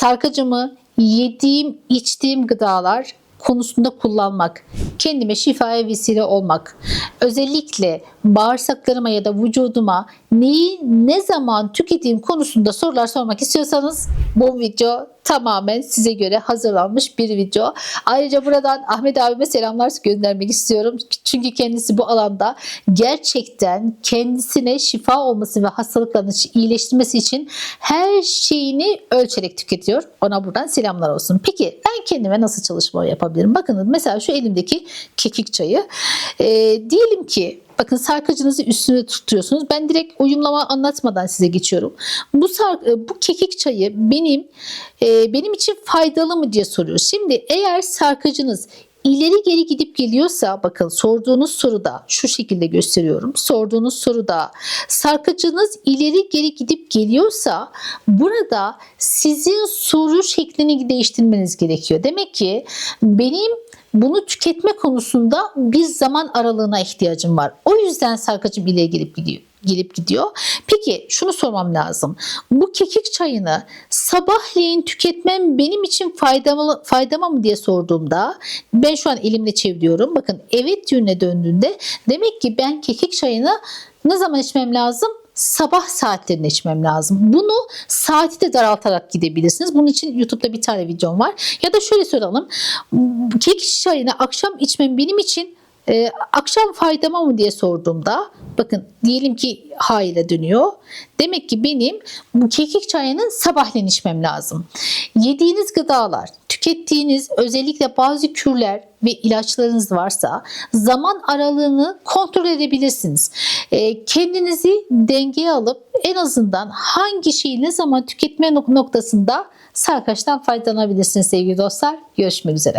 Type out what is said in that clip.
sarkacımı yediğim, içtiğim gıdalar konusunda kullanmak, kendime şifaya vesile olmak, özellikle bağırsaklarıma ya da vücuduma neyi ne zaman tüketeyim konusunda sorular sormak istiyorsanız bu video tamamen size göre hazırlanmış bir video. Ayrıca buradan Ahmet abime selamlar göndermek istiyorum. Çünkü kendisi bu alanda gerçekten kendisine şifa olması ve hastalıkların iyileştirmesi için her şeyini ölçerek tüketiyor. Ona buradan selamlar olsun. Peki ben kendime nasıl çalışma yapabilirim? Bakın mesela şu elimdeki kekik çayı. Ee, diyelim ki Bakın sarkacınızı üstüne tutuyorsunuz. Ben direkt uyumlama anlatmadan size geçiyorum. Bu sar, e, bu kekik çayı benim e, benim için faydalı mı diye soruyoruz. Şimdi eğer sarkacınız ileri geri gidip geliyorsa bakın sorduğunuz soruda şu şekilde gösteriyorum. Sorduğunuz soruda sarkacınız ileri geri gidip geliyorsa burada sizin soru şeklini değiştirmeniz gerekiyor. Demek ki benim bunu tüketme konusunda bir zaman aralığına ihtiyacım var. O yüzden sarkacım ileri gelip gidiyor gelip gidiyor. Peki şunu sormam lazım. Bu kekik çayını sabahleyin tüketmem benim için faydalı faydama mı diye sorduğumda ben şu an elimle çeviriyorum. Bakın evet yönüne döndüğünde demek ki ben kekik çayını ne zaman içmem lazım? sabah saatlerinde içmem lazım. Bunu saati de daraltarak gidebilirsiniz. Bunun için YouTube'da bir tane videom var. Ya da şöyle soralım. Kekik çayını akşam içmem benim için e, akşam faydama mı diye sorduğumda bakın diyelim ki hayır'a dönüyor. Demek ki benim bu kekik çayını sabahleyin içmem lazım. Yediğiniz gıdalar, tükettiğiniz özellikle bazı kürler ve ilaçlarınız varsa zaman aralığını kontrol edebilirsiniz. E, kendinizi dengeye alıp en azından hangi şeyi ne zaman tüketme nok- noktasında sarkaçtan faydalanabilirsiniz sevgili dostlar. Görüşmek üzere.